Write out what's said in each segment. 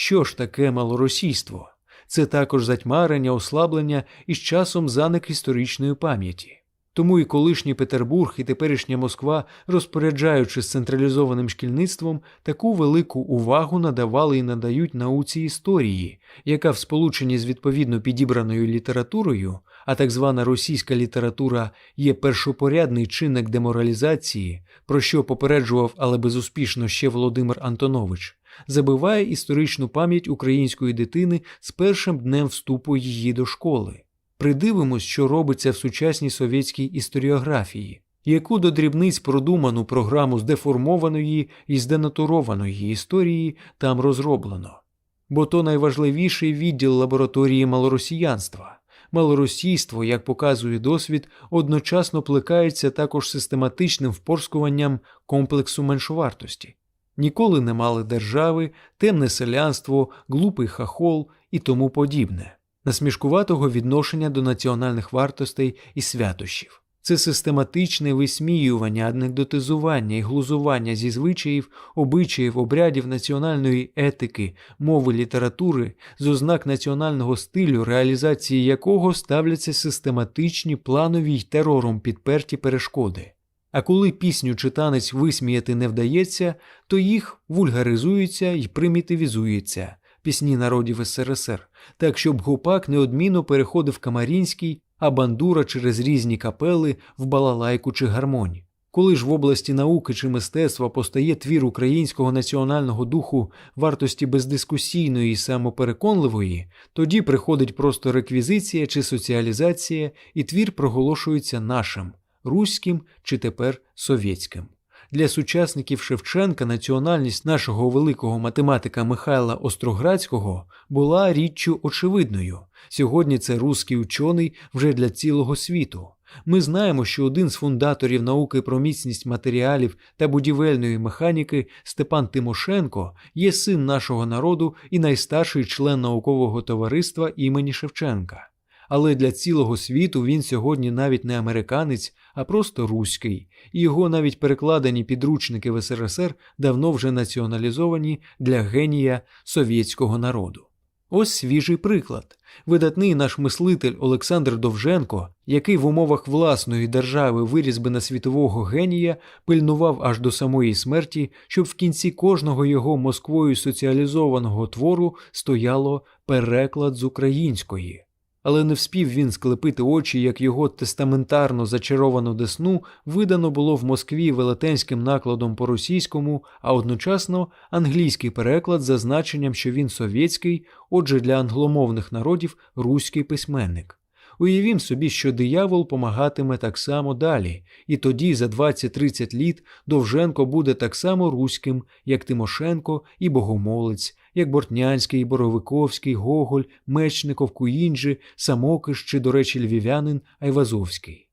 Що ж таке малоросійство? Це також затьмарення, ослаблення і з часом заник історичної пам'яті. Тому і колишній Петербург, і теперішня Москва, розпоряджаючись централізованим шкільництвом, таку велику увагу надавали і надають науці історії, яка в сполученні з відповідно підібраною літературою, а так звана російська література є першопорядний чинник деморалізації, про що попереджував, але безуспішно ще Володимир Антонович, забиває історичну пам'ять української дитини з першим днем вступу її до школи. Придивимось, що робиться в сучасній совєтській історіографії, яку до дрібниць продуману програму здеформованої і зденатурованої історії там розроблено. Бо то найважливіший відділ лабораторії малоросіянства. Малоросійство, як показує досвід, одночасно плекається також систематичним впорскуванням комплексу меншовартості. Ніколи не мали держави, темне селянство, глупий хахол і тому подібне насмішкуватого відношення до національних вартостей і святощів. Це систематичне висміювання, анекдотизування і глузування зі звичаїв, обичаїв, обрядів національної етики, мови літератури, з ознак національного стилю, реалізації якого ставляться систематичні планові й терором підперті перешкоди. А коли пісню чи танець висміяти не вдається, то їх вульгаризується і примітивізується. Пісні народів СРСР, так щоб гопак неодмінно переходив Камарінський, а бандура через різні капели в балалайку чи гармонь. Коли ж в області науки чи мистецтва постає твір українського національного духу вартості бездискусійної і самопереконливої, тоді приходить просто реквізиція чи соціалізація, і твір проголошується нашим, руським чи тепер совєтським. Для сучасників Шевченка національність нашого великого математика Михайла Остроградського була річчю очевидною. Сьогодні це русський учений вже для цілого світу. Ми знаємо, що один з фундаторів науки про міцність матеріалів та будівельної механіки Степан Тимошенко є син нашого народу і найстарший член наукового товариства імені Шевченка. Але для цілого світу він сьогодні навіть не американець, а просто руський, і його навіть перекладені підручники в СРСР давно вже націоналізовані для генія совєтського народу. Ось свіжий приклад. Видатний наш мислитель Олександр Довженко, який в умовах власної держави виріс би на світового генія, пильнував аж до самої смерті, щоб в кінці кожного його Москвою соціалізованого твору стояло переклад з української але не вспів він склепити очі, як його тестаментарно зачаровану десну видано було в Москві велетенським накладом по російському, а одночасно англійський переклад за значенням, що він совєтський, отже, для англомовних народів руський письменник. Уявім собі, що диявол помагатиме так само далі, і тоді за 20-30 літ Довженко буде так само руським, як Тимошенко і Богомолець, як Бортнянський, Боровиковський, Гоголь, Мечников, Куінджи, Самокиш чи, до речі, львів'янин Айвазовський.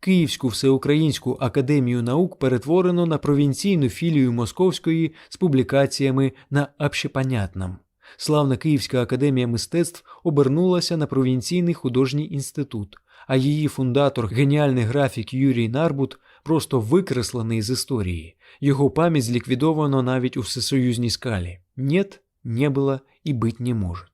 Київську всеукраїнську академію наук перетворено на провінційну філію Московської з публікаціями на общепонятном. Славна Київська академія мистецтв обернулася на провінційний художній інститут, а її фундатор, геніальний графік Юрій Нарбут, просто викреслений з історії. Його пам'ять зліквідовано навіть у всесоюзній скалі. Нєт, не було і бить не може.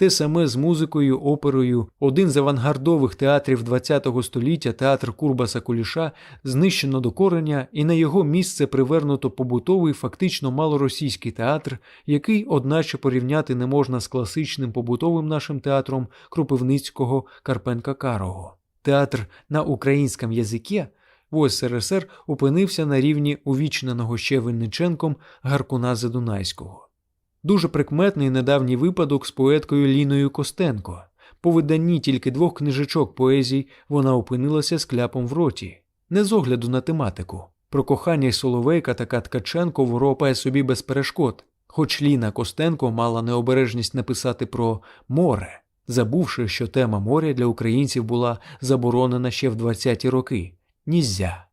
Те саме з музикою, оперою, один з авангардових театрів ХХ століття, театр Курбаса Куліша, знищено до кореня, і на його місце привернуто побутовий, фактично малоросійський театр, який, одначе, порівняти не можна з класичним побутовим нашим театром Кропивницького Карпенка Карого. Театр на українському язикі в СРСР опинився на рівні увічненого ще Винниченком Гаркуна Задунайського. Дуже прикметний недавній випадок з поеткою Ліною Костенко. По виданні тільки двох книжечок поезій вона опинилася з кляпом в роті, не з огляду на тематику. Про кохання й Соловейка така Ткаченко воропає собі без перешкод, хоч Ліна Костенко мала необережність написати про море, забувши, що тема моря для українців була заборонена ще в 20-ті роки. Нізя.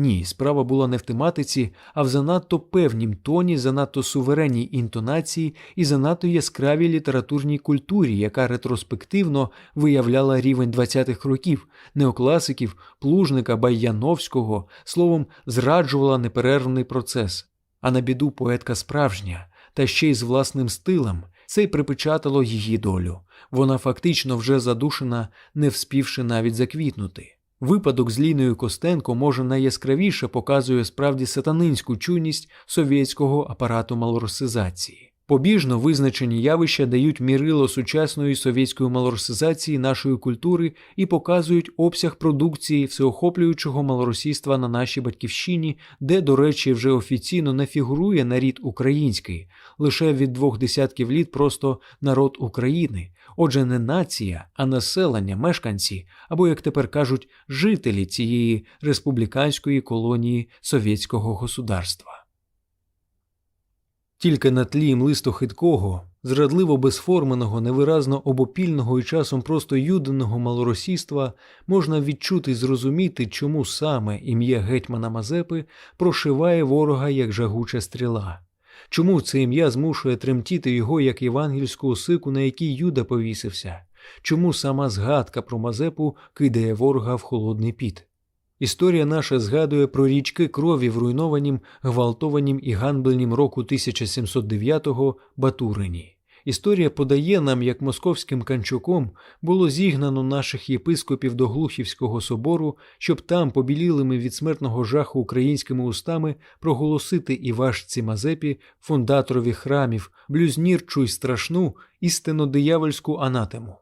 Ні, справа була не в тематиці, а в занадто певнім тоні, занадто суверенній інтонації і занадто яскравій літературній культурі, яка ретроспективно виявляла рівень 20-х років, неокласиків, плужника, Баяновського, словом, зраджувала неперервний процес. А на біду поетка справжня, та ще й з власним стилем, це й припечатало її долю. Вона фактично вже задушена, не вспівши навіть заквітнути. Випадок з Ліною Костенко може найяскравіше показує справді сатанинську чуйність совєтського апарату малоросизації. Побіжно визначені явища дають мірило сучасної совєтської малоросизації нашої культури і показують обсяг продукції всеохоплюючого малоросійства на нашій батьківщині, де, до речі, вже офіційно не фігурує нарід український, лише від двох десятків літ просто народ України. Отже, не нація, а населення, мешканці, або, як тепер кажуть, жителі цієї республіканської колонії совєтського государства. Тільки на тлі млисто хиткого, зрадливо безформеного, невиразно обопільного і часом просто юденого малоросійства можна відчути і зрозуміти, чому саме ім'я гетьмана Мазепи прошиває ворога як жагуча стріла. Чому це ім'я змушує тремтіти його як євангельську осику, на якій Юда повісився? Чому сама згадка про Мазепу кидає ворога в холодний піт? Історія наша згадує про річки крові в руйнованім, гвалтованім і ганбельнім року 1709-го Батурині. Історія подає нам, як московським канчуком було зігнано наших єпископів до Глухівського собору, щоб там, побілілими від смертного жаху українськими устами, проголосити Івашці Мазепі, фундаторові храмів, блюзнірчу й страшну істинно диявольську анатему.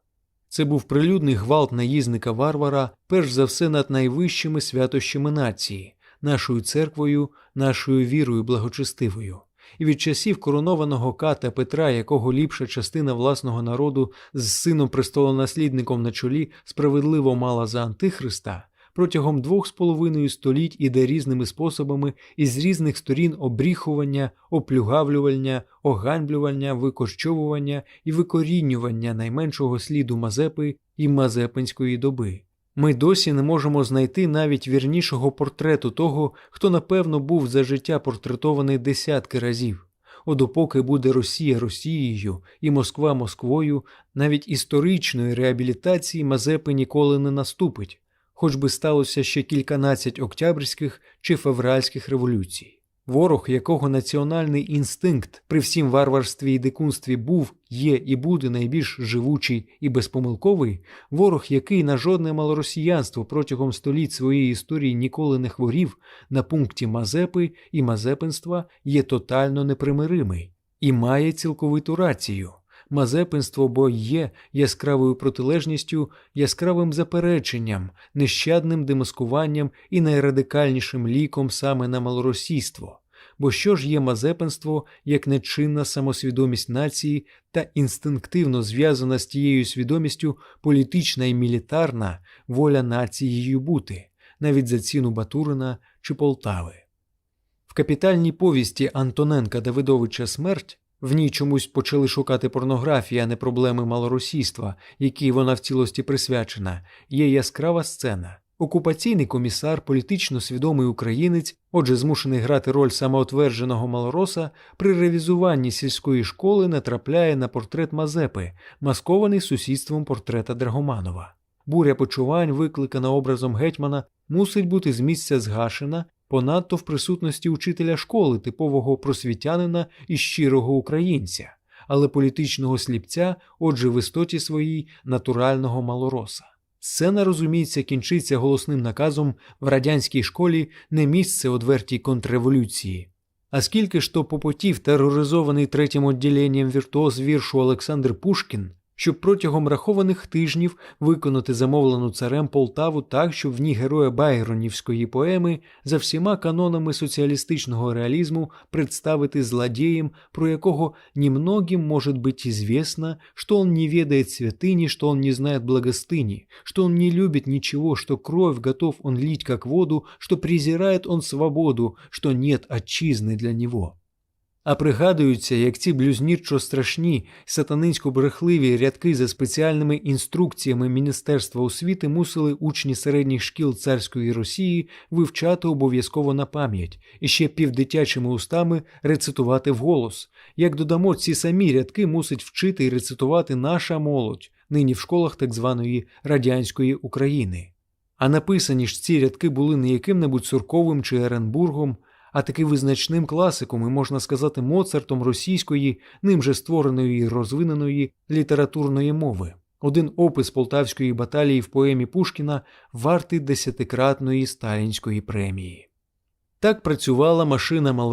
Це був прилюдний гвалт наїзника варвара, перш за все над найвищими святощами нації, нашою церквою, нашою вірою благочестивою. І від часів коронованого ката Петра, якого ліпша частина власного народу з сином престолонаслідником на чолі справедливо мала за Антихриста, протягом двох з половиною століть іде різними способами із різних сторін обріхування, оплюгавлювання, оганьблювання, викорчовування і викорінювання найменшого сліду Мазепи і Мазепинської доби. Ми досі не можемо знайти навіть вірнішого портрету того, хто напевно був за життя портретований десятки разів. Одопоки буде Росія Росією і Москва Москвою, навіть історичної реабілітації Мазепи ніколи не наступить хоч би сталося ще кільканадцять октябрьських чи февральських революцій. Ворог, якого національний інстинкт при всім варварстві і дикунстві був, є і буде найбільш живучий і безпомилковий, ворог, який на жодне малоросіянство протягом століть своєї історії ніколи не хворів, на пункті Мазепи і Мазепинства є тотально непримиримий і має цілковиту рацію. Мазепинство бо є яскравою протилежністю, яскравим запереченням, нещадним демаскуванням і найрадикальнішим ліком саме на малоросійство. Бо що ж є мазепинство як нечинна самосвідомість нації та інстинктивно зв'язана з тією свідомістю політична і мілітарна воля нацією бути, навіть за ціну Батурина чи Полтави? В капітальній повісті Антоненка Давидовича Смерть в ній чомусь почали шукати порнографії, а не проблеми малоросійства, якій вона в цілості присвячена, є яскрава сцена. Окупаційний комісар, політично свідомий українець, отже, змушений грати роль самоотвердженого малороса, при ревізуванні сільської школи натрапляє на портрет Мазепи, маскований сусідством портрета Драгоманова. Буря почувань, викликана образом гетьмана, мусить бути з місця згашена понадто в присутності учителя школи, типового просвітянина і щирого українця, але політичного сліпця, отже, в істоті своїй натурального малороса. Сцена, розуміється, кінчиться голосним наказом в радянській школі не місце одвертій контрреволюції. А скільки ж то попотів тероризований третім відділенням віртуоз віршу Олександр Пушкін щоб протягом рахованих тижнів виконати замовлену царем Полтаву так, щоб в ній героя Байронівської поеми за всіма канонами соціалістичного реалізму представити злодеєм, про якого немногим може бути известно, что он не ведает святыни, что он не знает благостыни, что он не любит ничего, что кровь готов он лить как воду, что презирает он свободу, что нет отчизны для него. А пригадуються, як ці блюзнірчо страшні сатанинсько брехливі рядки за спеціальними інструкціями Міністерства освіти мусили учні середніх шкіл царської Росії вивчати обов'язково на пам'ять і ще півдитячими устами рецитувати вголос. Як додамо, ці самі рядки мусить вчити і рецитувати наша молодь, нині в школах так званої радянської України. А написані ж ці рядки були не яким-небудь Сурковим чи Еренбургом а таки визначним класиком і можна сказати Моцартом російської, ним же створеної і розвиненої літературної мови. Один опис полтавської баталії в поемі Пушкіна вартий десятикратної сталінської премії. Так працювала машина